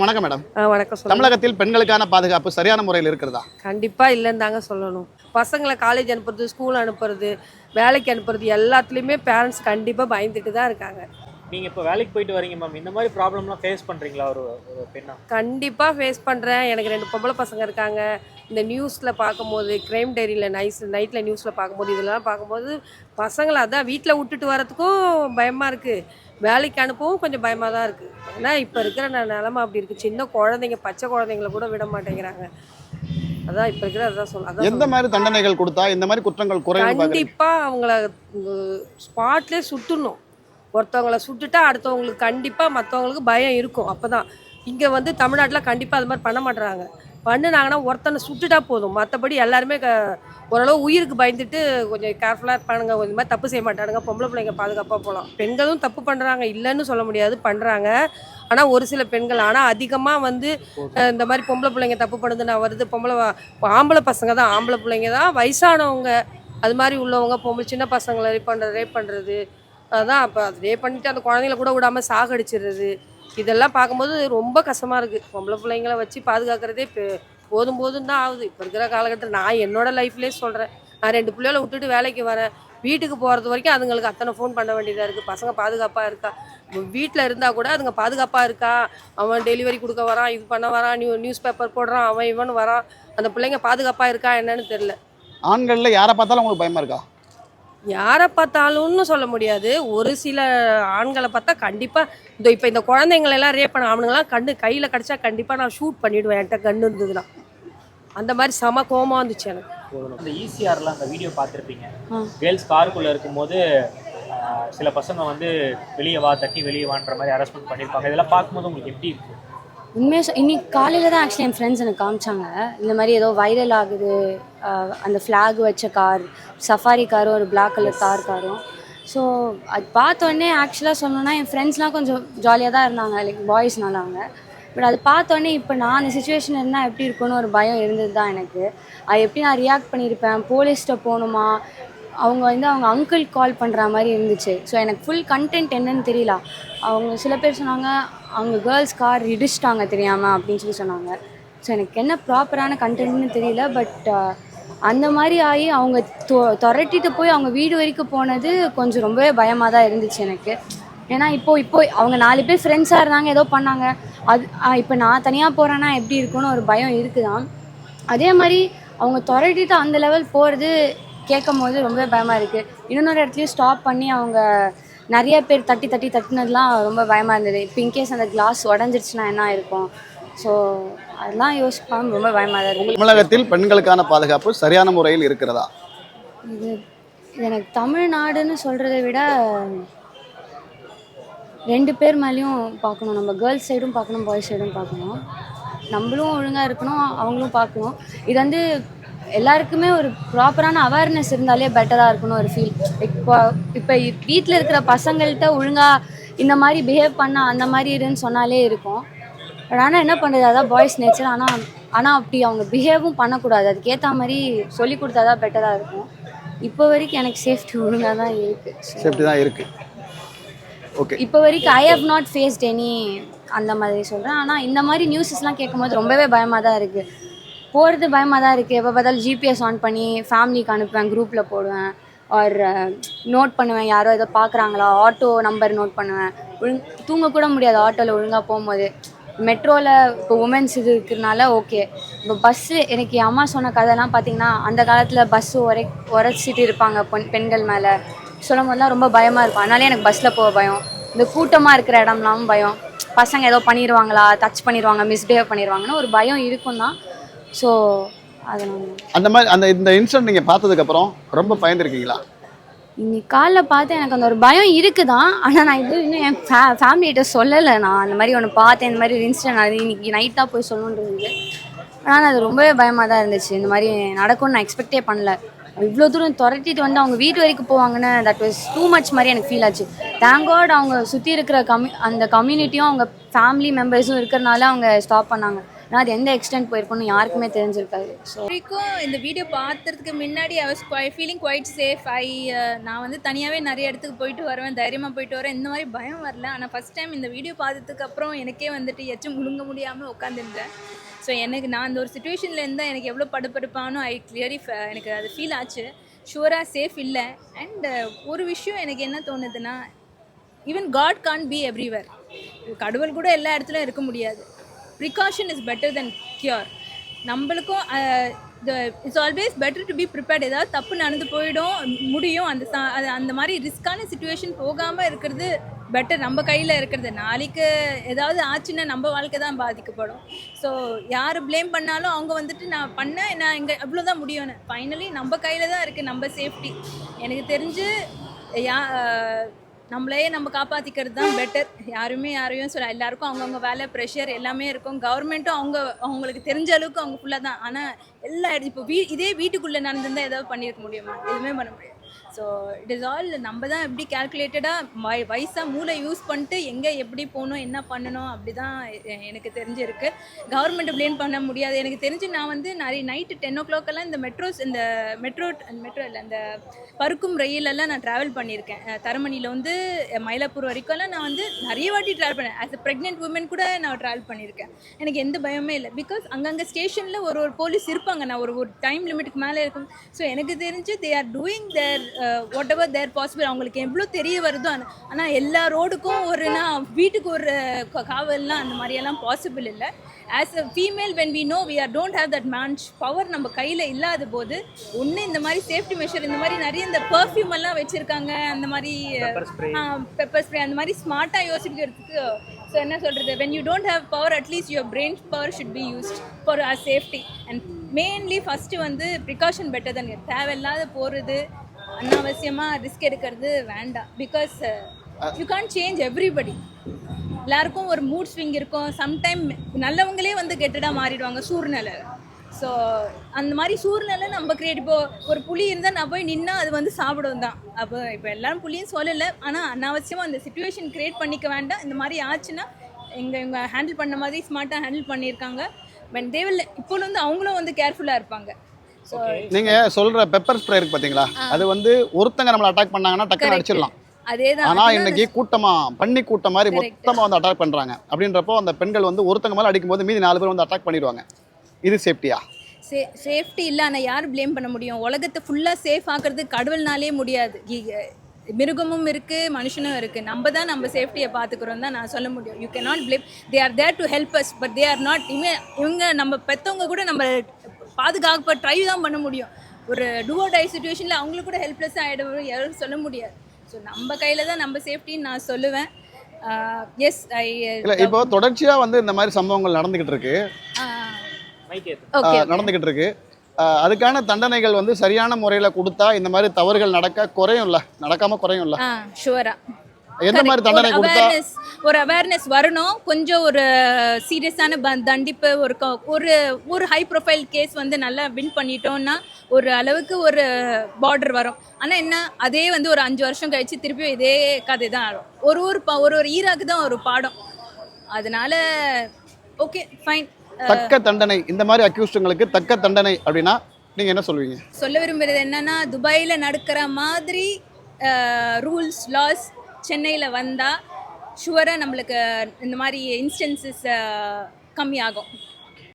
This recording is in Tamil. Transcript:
வணக்கம் மேடம். வணக்கம் தமிழகத்தில் பெண்களுக்கான பாதுகாப்பு சரியான முறையில் இருக்கிறதா? கண்டிப்பா இல்லைன்னு தாங்க சொல்லணும். பசங்களை காலேஜ் அனுப்புறது ஸ்கூல் அனுப்புறது வேலைக்கு அனுப்புறது எல்லாத்துலேயுமே பேரண்ட்ஸ் கண்டிப்பா பயந்துட்டு தான் இருக்காங்க. நீங்க இப்போ வேலைக்கு போயிட்டு வரீங்க மேம் இந்த மாதிரி ப்ராப்ளம்லாம் ஃபேஸ் பண்றீங்களா ஒரு ஒரு பெண்ணா? கண்டிப்பா ஃபேஸ் பண்றேன். எனக்கு ரெண்டு பொம்பளை பசங்க இருக்காங்க. இந்த நியூஸ்ல பார்க்கும்போது கிரைம் டைரியில் நைஸ் நைட்ல நியூஸ்ல பார்க்கும்போது இதெல்லாம் பார்க்கும்போது பசங்களை அதான் வீட்டில் விட்டுட்டு வரதுக்கும் பயமா இருக்கு. வேலைக்கு அனுப்பவும் கொஞ்சம் பயமா தான் இருக்கு. ஏன்னா இப்போ இருக்கிற நிலைமை அப்படி இருக்கு. சின்ன குழந்தைங்க பச்சை குழந்தைங்கள கூட விட மாட்டேங்கிறாங்க. அதான் இப்போ இருக்கிற அதான் சொல்ல அதான் எந்த மாதிரி தண்டனைகள் கொடுத்தா இந்த மாதிரி குற்றங்கள் குறையும் பார்க்குறீங்க? கண்டிப்பா அவங்கள ஸ்பாட்லேயே சுட்டுணும் ஒருத்தவங்கள சுட்டுட்டா அடுத்தவங்களுக்கு கண்டிப்பா மற்றவங்களுக்கு பயம் இருக்கும். அப்பதான். இங்க வந்து தமிழ்நாட்டில் கண்டிப்பா அது மாதிரி பண்ண மாட்றாங்க. பண்ணுனாங்கன்னா ஒருத்தனை சுட்டுட்டா போதும். மற்றபடி எல்லாருமே க ஓரளவு உயிருக்கு பயந்துட்டு கொஞ்சம் கேர்ஃபுல்லாக இருப்பானுங்க. கொஞ்சம் மாதிரி தப்பு செய்ய மாட்டானுங்க. பொம்பளை பிள்ளைங்க பாதுகாப்பாக போகலாம் பெண்களும் தப்பு பண்ணுறாங்க இல்லைன்னு சொல்ல முடியாது. பண்ணுறாங்க ஆனால் ஒரு சில பெண்கள் ஆனால் அதிகமாக வந்து இந்த மாதிரி பொம்பளை பிள்ளைங்க தப்பு பண்ணுது நான் வருது. பொம்பளை ஆம்பளை பசங்க தான். ஆம்பளை பிள்ளைங்க தான். வயசானவங்க அது மாதிரி உள்ளவங்க பொம்பளை சின்ன பசங்களை ரேப் பண்ணுறது ரேப் பண்ணுறது அதான் அப்போ அது ரேப் பண்ணிட்டு அந்த குழந்தைங்கள கூட விடாமல் சாகடிச்சிடுறது. இதெல்லாம் பார்க்கும்போது ரொம்ப கஷ்டமாக இருக்குது பொம்பளை பிள்ளைங்கள வச்சு பாதுகாக்கிறதே இப்போ போதும் போதும் தான் ஆகுது. இப்போ இருக்கிற காலகட்டத்தில் நான் என்னோட லைஃப்லேயே சொல்கிறேன் நான் ரெண்டு பிள்ளைகளை விட்டுட்டு வேலைக்கு வரேன். வீட்டுக்கு போகிறது வரைக்கும் அதுங்களுக்கு அத்தனை ஃபோன் பண்ண வேண்டியதாக இருக்குது பசங்க பாதுகாப்பாக இருக்கா? வீட்டில் இருந்தால் கூட அதுங்க பாதுகாப்பாக இருக்கா? அவன் டெலிவரி கொடுக்க வரான் இது பண்ண வரான் நியூ நியூஸ் பேப்பர் போடுறான் அவன் இவன் வரான். அந்த பிள்ளைங்க பாதுகாப்பாக இருக்கா என்னன்னு தெரில ஆண்கள்ல யாரை பார்த்தாலும் உங்களுக்கு பயமா இருக்கா? யாரை பார்த்தாலும்னு சொல்ல முடியாது. ஒரு சில ஆண்களை பார்த்தா கண்டிப்பாக இந்த இப்போ இந்த குழந்தைங்களை எல்லாம் ரேப் பண்ண அவனுங்கெல்லாம் கண்ணு கையில் கிடச்சா கண்டிப்பாக நான் ஷூட் பண்ணிவிடுவேன் என்கிட்ட கண்ணு இருந்ததுன்னா. அந்த மாதிரி செம கோவமா வந்துச்சு எனக்கு. இந்த ஈசிஆர்ல அந்த வீடியோ பார்த்துருப்பீங்க. ஆ. கேர்ள்ஸ் காருக்குள்ள இருக்கும்போது சில பசங்க வந்து வெளியே வா தட்டி வெளியே வான்ற மாதிரி அரஸ்ட்மெண்ட் பண்ணியிருப்பாங்க இதெல்லாம் பார்க்கும்போது உங்களுக்கு எப்படி இருக்கு? உண்மையாக இன்னைக்கு காலையில் தான் ஆக்சுவலி என் ஃப்ரெண்ட்ஸ் எனக்கு காமிச்சாங்க. இந்த மாதிரி ஏதோ வைரல் ஆகுது. அந்த ஃப்ளாக் வச்ச கார் சஃபாரி காரும் ஒரு Black கலர் தார் காரும். ஸோ அது பார்த்த உடனே ஆக்சுவலாக சொல்லணும்னா என் ஃப்ரெண்ட்ஸ்லாம் கொஞ்சம் ஜாலியாக தான் இருந்தாங்க. லைக் பாய்ஸ்னால அவங்க. பட் அது பார்த்தோன்னே இப்போ நான் அந்த சுச்சுவேஷன் இருந்தால் எப்படி இருக்கும்னு ஒரு பயம் இருந்தது தான் எனக்கு. அது எப்படி நான் ரியாக்ட் பண்ணியிருப்பேன்? போலீஸ்கிட்ட போகணுமா? அவங்க வந்து அவங்க அங்கிள் கால் பண்ணுற மாதிரி இருந்துச்சு. ஸோ எனக்கு ஃபுல் கண்டென்ட் என்னன்னு தெரியல. அவங்க சில பேர் சொன்னாங்க அவங்க கேர்ள்ஸ் கார் இடிச்சிட்டாங்க தெரியாமல் அப்படின்னு சொல்லி சொன்னாங்க. ஸோ எனக்கு என்ன ப்ராப்பரான கண்டென்ட்னு தெரியல பட் அந்த மாதிரி ஆகி அவங்க தொ துரட்டிட்டு போய் அவங்க வீடு வரைக்கும் போனது கொஞ்சம் ரொம்பவே பயமாக தான் இருந்துச்சு எனக்கு. ஏன்னா இப்போ இப்போ அவங்க நாலு பேர் ஃப்ரெண்ட்ஸாக இருந்தாங்க ஏதோ பண்ணாங்க. அது இப்போ நான் தனியாக போகிறேன்னா எப்படி இருக்கும்னு ஒரு பயம் இருக்குதான் அதே மாதிரி அவங்க துரட்டிட்டு அந்த லெவல் போகிறது கேட்கும் போது ரொம்பவே பயமாக இருக்குது இன்னொரு இடத்துலையும் ஸ்டாப் பண்ணி அவங்க நிறைய பேர் தட்டி தட்டி தட்டினதுலாம் ரொம்ப பயமாக இருந்தது. இப்போ இன்கேஸ் அந்த கிளாஸ் உடஞ்சிருச்சுன்னா என்ன இருக்கும்? ஸோ அதெல்லாம் யோசிப்பாங்க. ரொம்ப பயமாக தான் இருக்குது தமிழகத்தில் பெண்களுக்கான பாதுகாப்பு சரியான முறையில் இருக்கிறதா? இது இது எனக்கு தமிழ்நாடுன்னு சொல்கிறத விட ரெண்டு பேர் மேலேயும் பார்க்கணும். நம்ம கேர்ள்ஸ் சைடும் பார்க்கணும் பாய்ஸ் சைடும் பார்க்கணும். நம்மளும் ஒழுங்காக இருக்கணும் அவங்களும் பார்க்கணும். இது வந்து எல்லாருக்குமே ஒரு ப்ராப்பரான அவேர்னஸ் இருந்தாலே பெட்டராக இருக்கணும் ஒரு ஃபீல் இப்போ இப்போ வீட்டில் இருக்கிற பசங்கள்கிட்ட ஒழுங்காக இந்த மாதிரி பிஹேவ் பண்ணால் அந்த மாதிரி இருன்னு சொன்னாலே இருக்கும். பட் ஆனால் என்ன பண்ணுறது அதான் பாய்ஸ் நேச்சர் ஆனால் ஆனால் அப்படி அவங்க பிஹேவும் பண்ணக்கூடாது. அதுக்கேற்ற மாதிரி சொல்லி கொடுத்தா தான் பெட்டராக இருக்கும். இப்போ வரைக்கும் எனக்கு சேஃப்டி ஒழுங்காக தான் இருக்குது சேஃப்டி தான் இருக்குது ஓகே இப்போ வரைக்கும் I have not faced any அந்த மாதிரி சொல்கிறேன் ஆனால் இந்த மாதிரி நியூஸஸ்லாம் கேட்கும்போது ரொம்பவே பயமாக தான் இருக்குது போகிறது பயமாக தான் இருக்குது எப்போ பார்த்தாலும் ஜிபிஎஸ் ஆன் பண்ணி ஃபேமிலிக்கு அனுப்புவேன் குரூப்பில் போடுவேன். ஆர் நோட் uh, பண்ணுவேன். யாரோ ஏதோ பார்க்குறாங்களா ஆட்டோ நம்பர் நோட் பண்ணுவேன். ஒழுங் தூங்கக்கூட முடியாது ஆட்டோவில் ஒழுங்காக போகும்போது. மெட்ரோவில் இப்போ உமன்ஸ் இது இருக்கிறனால ஓகே இப்போ பஸ்ஸு எனக்கு என் அம்மா சொன்ன கதைலாம் பார்த்தீங்கன்னா அந்த காலத்தில் பஸ்ஸு உரை உரைச்சிட்டு இருப்பாங்க பெண் பெண்கள் மேலே. சொல்லும் போதெல்லாம் ரொம்ப பயமாக இருக்கும். அதனாலே எனக்கு பஸ்ஸில் போக பயம். இந்த கூட்டமாக இருக்கிற இடம்லாம் பயம். பசங்க ஏதோ பண்ணிடுவாங்களா டச் பண்ணிடுவாங்க மிஸ்பிஹேவ் பண்ணிடுவாங்கன்னு ஒரு பயம் இருக்கும் தான் ஸோ அது அந்த மாதிரி அந்த இந்த இன்சிடென்ட் நீங்க பார்த்ததுக்கு அப்புறம் ரொம்ப பயந்துருக்கீங்களா? இன்னைக்கு காலைல பார்த்து எனக்கு அந்த ஒரு பயம் இருக்குதான். ஆனால் நான் இது இன்னும் என் ஃபே ஃபேமிலிகிட்ட சொல்லலை. நான் அந்த மாதிரி ஒன்று பார்த்தேன் இந்த மாதிரி ஒரு இன்சிடென்ட் அது இன்னைக்கு நைட் தான் போய் சொல்லணுன்றது ஆனால் அது ரொம்பவே பயமாக தான் இருந்துச்சு. இந்த மாதிரி நடக்கும்னு நான் எக்ஸ்பெக்டே பண்ணல. இவ்வளோ தூரம் துரத்திட்டு வந்து அவங்க வீட்டு வரைக்கும் போவாங்கன்னு தட் வாஸ் டூ மச் மாதிரி எனக்கு ஃபீல் ஆச்சு. தேங்க் அவங்க சுற்றி இருக்கிற கம்யூ அந்த கம்யூனிட்டியும் அவங்க ஃபேமிலி மெம்பர்ஸும் இருக்கிறனால அவங்க ஸ்டாப் பண்ணாங்க. ஆனால் அது எந்த எக்ஸ்டென்ட் போயிருக்கும்னு யாருக்குமே தெரிஞ்சிருக்காது. ஸோ வரைக்கும் இந்த வீடியோ பார்த்துறதுக்கு முன்னாடி I was feeling quite safe I நான் வந்து தனியாகவே நிறைய இடத்துக்கு போயிட்டு வருவேன் தைரியமாக போயிட்டு வரேன் இந்த மாதிரி பயம் வரல. ஆனால் ஃபஸ்ட் டைம் இந்த வீடியோ பார்த்ததுக்கப்புறம் எனக்கே வந்துட்டு எச்சும் முழுங்க முடியாமல் உட்காந்துருந்தேன் ஸோ எனக்கு நான் அந்த ஒரு சுச்சுவேஷனில் இருந்தால் எனக்கு எவ்வளோ படுப்படுப்பானோ ஐ கிளியரி எனக்கு அது ஃபீல் ஆச்சு. ஷுவராக சேஃப் இல்லை. அண்ட் ஒரு விஷயம் எனக்கு என்ன தோணுதுன்னா even God can be everywhere கடவுள் கூட எல்லா இடத்துலையும் இருக்க முடியாது. Precaution is better than cure நம்மளுக்கும் it's always better to be prepared ஏதாவது தப்பு நடந்து போயிடும் முடியும். அந்த அது அந்த மாதிரி ரிஸ்க்கான சுச்சுவேஷன் போகாமல் இருக்கிறது பெட்டர் நம்ம கையில் இருக்கிறது நாளைக்கு ஏதாவது ஆச்சுன்னா நம்ம வாழ்க்கை தான் பாதிக்கப்படும். ஸோ யார் ப்ளேம் பண்ணாலும் அவங்க வந்துட்டு நான் பண்ணேன் நான் இங்கே அவ்வளோதான் முடியும்னு ஃபைனலி நம்ம கையில் தான் இருக்குது நம்ம சேஃப்டி எனக்கு தெரிஞ்சு யா நம்மளையே நம்ம காப்பாற்றிக்கிறது தான் பெட்டர் யாருமே யாரையும் சொல்ல எல்லாருக்கும் அவங்கவுங்க வேலை ப்ரெஷர் எல்லாமே இருக்கும். கவர்மெண்ட்டும் அவங்க அவங்களுக்கு தெரிஞ்ச அளவுக்கு அவங்க ஃபுல்லாக தான். ஆனால் எல்லா இடம் இப்போ வீ இதே வீட்டுக்குள்ளே நடந்திருந்தால் ஏதாவது பண்ணியிருக்க முடியுமா? எதுவுமே பண்ண முடியாது. ஸோ இட் இஸ் ஆல் நம்ம தான் எப்படி கேல்குலேட்டடாக வை வயசாக மூளை யூஸ் பண்ணிட்டு எங்கே எப்படி போகணும் என்ன பண்ணணும் அப்படி தான் எனக்கு தெரிஞ்சிருக்கு. கவர்மெண்ட்டை ப்ளேம் பண்ண முடியாது. எனக்கு தெரிஞ்சு நான் வந்து நிறைய நைட்டு டென் ஓ கிளாக்கெல்லாம் இந்த மெட்ரோஸ் இந்த மெட்ரோ மெட்ரோ இல்லை இந்த பருக்கும் ரயிலெல்லாம் நான் ட்ராவல் பண்ணியிருக்கேன். தரமணியில் வந்து மயிலாப்பூர் வரைக்கும்லாம் நான் வந்து நிறைய வாட்டி ட்ராவல் பண்ணேன். ஆஸ் அ ப்ரெக்னென்ட் உமன் கூட நான் ட்ராவல் பண்ணியிருக்கேன். எனக்கு எந்த பயமே இல்லை. பிகாஸ் அங்கங்கே ஸ்டேஷனில் ஒரு ஒரு போலீஸ் இருப்பாங்க. நான் ஒரு ஒரு டைம் லிமிட்டுக்கு மேலே இருக்கும். ஸோ எனக்கு தெரிஞ்சு they are doing their whatever their possible அவங்களுக்கு எவ்வளோ தெரிய வருதோ ஆனால் எல்லா ரோடுக்கும் ஒரு நான் வீட்டுக்கு ஒரு காவல்லாம் அந்த மாதிரியெல்லாம் பாசிபிள் இல்லை as a female when we know we are don't have that man's power நம்ம கையில் இல்லாத போது ஒன்று இந்த மாதிரி சேஃப்டி மெஷர் இந்த மாதிரி நிறைய இந்த பர்ஃப்யூம் எல்லாம் வச்சுருக்காங்க அந்த மாதிரி. பெப்பர் ஸ்ப்ரே அந்த மாதிரி ஸ்மார்ட்டாக யோசிக்கிறதுக்கு ஸோ என்ன சொல்கிறது when you don't have power at least your brain power should be used for our safety and mainly first வந்து ப்ரிகாஷன் பெட்டர் தான் தேவையில்லாத போகிறது அனாவசியமாக ரிஸ்க் எடுக்கிறது வேண்டாம். Because you can change everybody எல்லாருக்கும் ஒரு மூட் ஸ்விங் இருக்கும். சம்டைம் நல்லவங்களே வந்து கெட்டடாக மாறிடுவாங்க சூழ்நிலை. ஸோ அந்த மாதிரி சூழ்நிலை நம்ம கிரியேட் இப்போ ஒரு புலி இருந்தால் நான் போய் நின்னா அது வந்து சாப்பிடும் தான். அப்போ இப்போ எல்லாரும் புலியும் சொல்லலை. ஆனால் அனாவசியமாக அந்த சுச்சுவேஷன் கிரியேட் பண்ணிக்க வேண்டாம். இந்த மாதிரி ஆச்சுன்னா எங்கள் இவங்க ஹேண்டில் பண்ண மாதிரி ஸ்மார்ட்டாக ஹேண்டில் பண்ணியிருக்காங்க. பட் தேவில் வந்து அவங்களும் வந்து கேர்ஃபுல்லாக இருப்பாங்க. நீங்க சொல்ற பெப்பர் ஸ்ப்ரே இருக்கு பாத்தீங்களா? அது வந்து ஒருத்தங்க நம்மள அட்டாக் பண்ணாங்கன்னா டக்குன்னு அடிச்சிடலாம். அதே தான் ஆனா இன்னைக்கு கூட்டமா பண்ணி கூட்டம் மாதிரி. மொத்தமா வந்து அட்டாக் பண்றாங்க. அப்படின்றப்போ அந்த பெண்கள் வந்து ஒருத்தங்க மேல அடிக்கும்போது மீதி நாலு பேர் வந்து அட்டாக் பண்ணிடுவாங்க. இது சேஃப்டியா சே சேஃப்டி இல்லை. ஆனால் யார் ப்ளேம் பண்ண முடியும்? உலகத்தை ஃபுல்லாக சேஃப் ஆக்குறது கடவுள்னாலே முடியாது. மிருகமும் இருக்குது மனுஷனும் இருக்குது நம்ம தான் நம்ம சேஃப்டியை பார்த்துக்கிறோம் தான் நான் சொல்ல முடியும். You can not blame they are there to help us but they are not இவங்க இவங்க நம்ம பெற்றவங்க கூட நம்ம பாதுகாக்க ட்ரை தான் பண்ண முடியும். ஒரு டூவோ டை சுச்சுவேஷனில் அவங்களுக்கு கூட ஹெல்ப்லெஸ்ஸாக ஆகிடும் யாரும் சொல்ல முடியாது. ஸோ நம்ம கையில் தான் நம்ம சேஃப்டின்னு நான் சொல்லுவேன். எஸ் ஐ இல்ல இப்போ தொடர்ச்சியா வந்து இந்த மாதிரி சம்பவங்கள் நடந்துகிட்டு இருக்கு. நடந்துகிட்டு இருக்கு. அதுக்கான தண்டனைகள் வந்து சரியான முறையில கொடுத்தா இந்த மாதிரி தவறுகள் நடக்க குறையும்ல? நடக்காம குறையும்ல? ஆ ஷுவரா எந்த மாதிரி தண்டனை கொடுத்தா? ஒரு அவேர்னஸ் வரணும். கொஞ்சம் ஒரு சீரியஸான தண்டிப்பு ஒரு ஒரு ஒரு ஹை ப்ரொஃபைல் கேஸ் வந்து நல்லா வின் பண்ணிட்டோம்னா ஒரு அளவுக்கு ஒரு பார்டர் வரும். ஆனால் என்ன அதே வந்து ஒரு அஞ்சு வருஷம் கழிச்சு திருப்பியும் இதே கதை தான் ஆடும் ஒரு ஒரு ஒரு ஒரு ஈராக்கு தான் ஒரு பாடம். அதனால ஓகே ஃபைன் தக்க தண்டனை இந்த மாதிரி அக்யூஸ்டுங்களுக்கு தக்க தண்டனை அப்படின்னா நீங்க என்ன சொல்லுவீங்க சொல்ல விரும்புறது என்னன்னா துபாயில் நடக்கிற மாதிரி ரூல்ஸ் லாஸ் சென்னையில் வந்தால் ஷுவராக நம்மளுக்கு இந்த மாதிரி இன்ஸ்டன்சஸ் கம்மியாகும்.